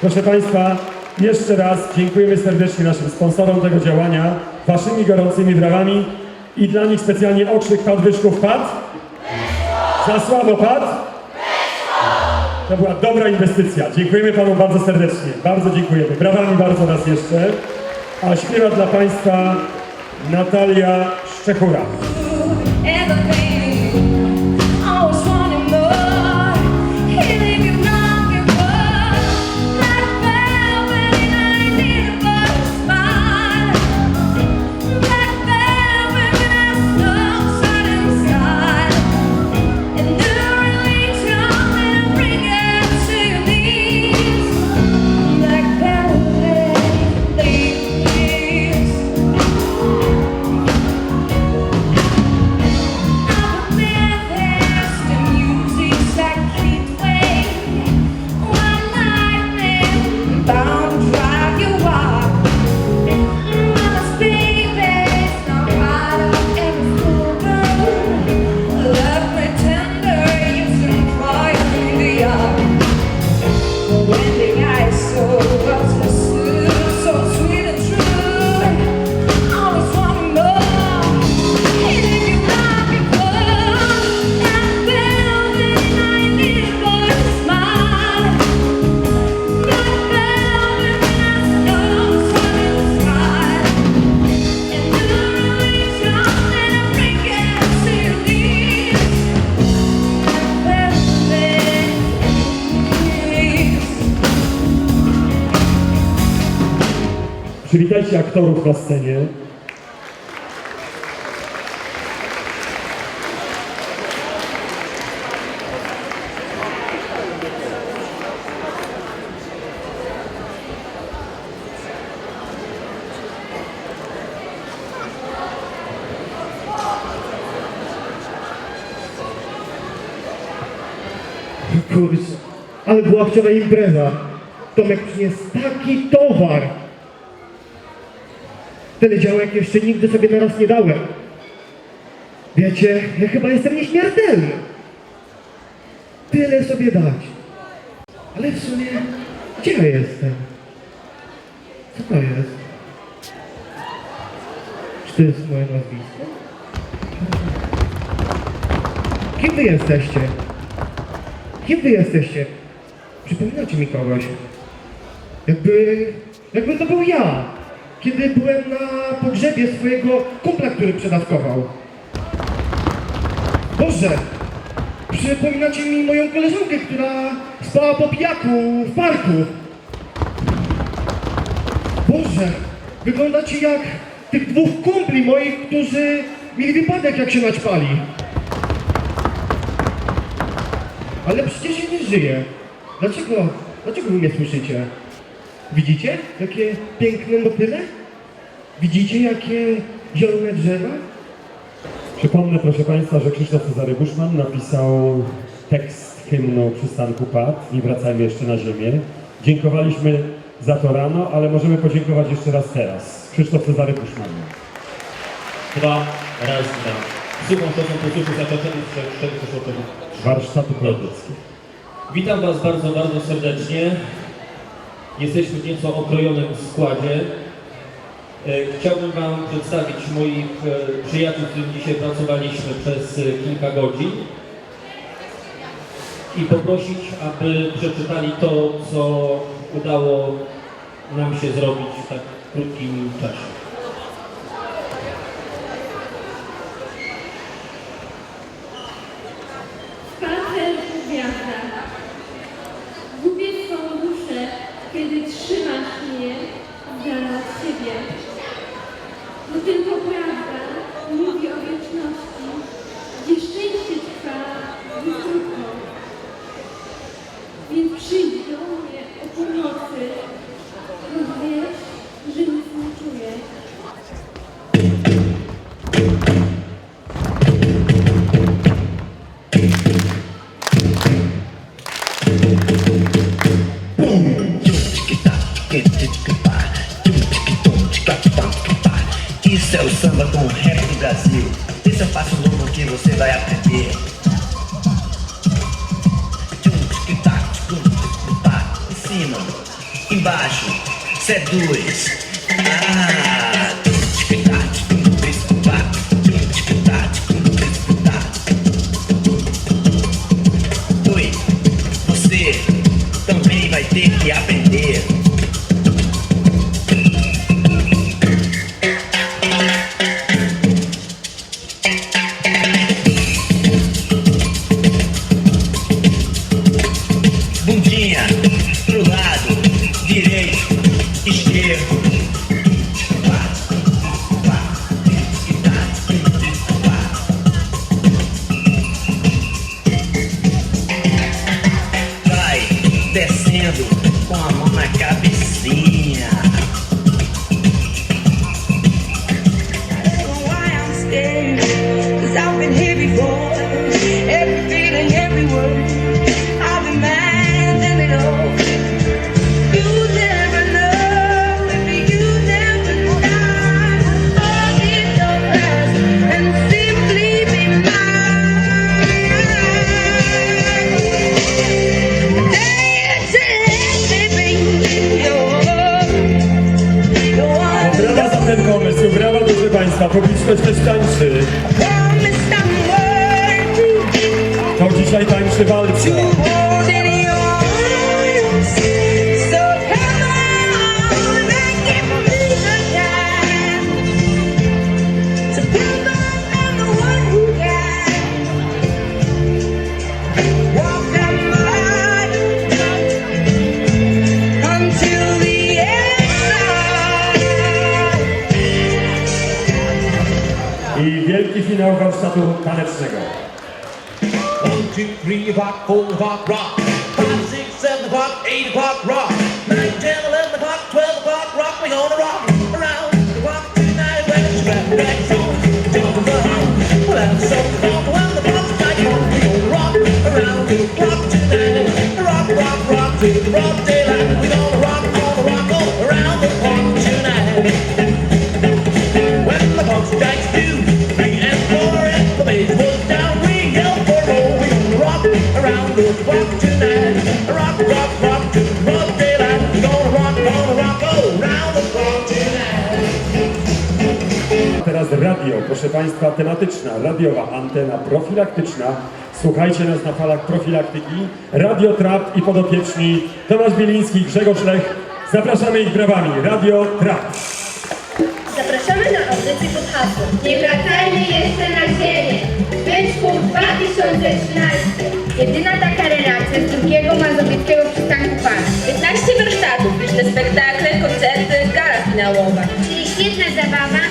Proszę Państwa, jeszcze raz dziękujemy serdecznie naszym sponsorom tego działania, Waszymi gorącymi brawami i dla nich specjalnie okrzyk Padwyżków padł. Za słabo padł. To była dobra inwestycja. Dziękujemy Panu bardzo serdecznie. Bardzo dziękujemy. Brawami bardzo raz jeszcze. A śpiewa dla Państwa Natalia Szczechura. So Przywitajcie aktorów na scenie. Kurczę, ale była wczoraj impreza. Tomek przyniósł taki towar. Tyle działek jeszcze nigdy sobie na raz nie dałem. Wiecie, ja chyba jestem nieśmiertelny. Tyle sobie dać. Ale w sumie, gdzie ja jestem? Co to jest? Czy to jest moje nazwisko? Kim wy jesteście? Kim wy jesteście? Przypominacie mi kogoś. Jakby, jakby to był ja. Kiedy byłem na pogrzebie swojego kumpla, który przedawkował. Boże! Przypominacie mi moją koleżankę, która spała po pijaku w parku. Boże! Wyglądacie jak tych dwóch kumpli moich, którzy mieli wypadek jak się naćpali. Ale przecież ja nie żyję. Dlaczego, dlaczego wy mnie słyszycie? Widzicie, jakie piękne motyle? Widzicie, jakie zielone drzewa? Przypomnę proszę Państwa, że Krzysztof Cezary Buszman napisał tekst hymnu Przystanku Pad. Nie wracajmy jeszcze na ziemię. Dziękowaliśmy za to rano, ale możemy podziękować jeszcze raz teraz. Krzysztof Cezary Buszman. Dwa, raz, dwa. Słucham to są posłuchu zakończony w szczęściu szokowym. Warsztatu poetyckie. Witam Was bardzo, bardzo serdecznie. Jesteśmy w nieco okrojonym składzie. E, Chciałbym Wam przedstawić moich e, przyjaciół, z którymi dzisiaj pracowaliśmy przez e, kilka godzin i poprosić, aby przeczytali to, co udało nam się zrobić w tak krótkim czasie. você vai aprender. Em cima, embaixo, cê é dois. Ah! Publiczność też tańczy. To dzisiaj tańczy walce. I wielki finał warsztatu tanecznego. One, two, three o'clock, four o'clock, rock. Five, six, seven o'clock, eight o'clock, rock. Nine, ten, eleven o'clock, twelve o'clock, rock. We gonna rock around the clock tonight. When it's strap back on, jump around. Well, that's so fun. When the clock's strike on, we gonna rock around the clock tonight. Rock, rock, rock to the broad daylight. Państwa, tematyczna, radiowa antena profilaktyczna. Słuchajcie nas na falach profilaktyki. Radio Trap i podopieczni Tomasz Bieliński, Grzegorz Lech. Zapraszamy ich brawami. Radio Trap. Zapraszamy na audycję pod hasłem Nie wracajmy jeszcze na ziemię! Byczku 2013 Jedyna taka relacja z drugiego mazowieckiego przystanku Pana 15 warsztatów, liczne spektakle, koncerty, gala finałowa. Czyli świetna zabawa,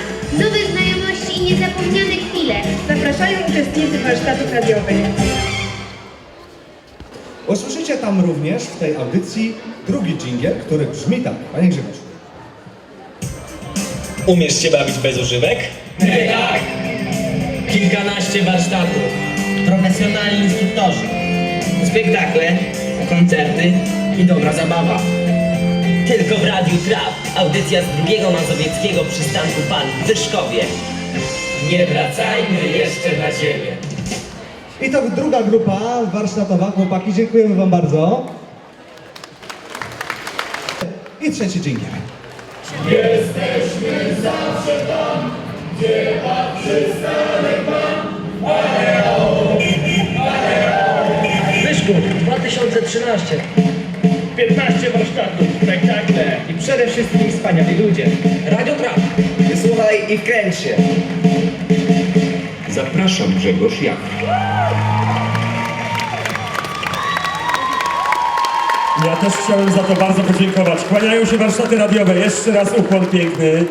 niezapomniane chwile Zapraszają uczestnicy warsztatów radiowych. Usłyszycie tam również w tej audycji drugi dżingiel, który brzmi tak. Panie Grzegorz. Umiesz się bawić bez używek? tak! Kilkanaście warsztatów, profesjonalni instruktorzy, spektakle, koncerty i dobra zabawa. Tylko w Radiu Trap. Audycja z drugiego mazowieckiego przystanku Pan w Wyszkowie. Nie wracajmy jeszcze na ziemię. I to druga grupa warsztatowa. Chłopaki, dziękujemy wam bardzo. I trzeci dżingiel. Wyszku 2013. 15 warsztatów, spektakle przede wszystkim wspaniali ludzie. Radio Trap. Wysłuchaj i wkręć się. Zapraszam Grzegorz Jak. Ja też chciałem za to bardzo podziękować. Kłaniają się warsztaty radiowe. Jeszcze raz ukłon piękny.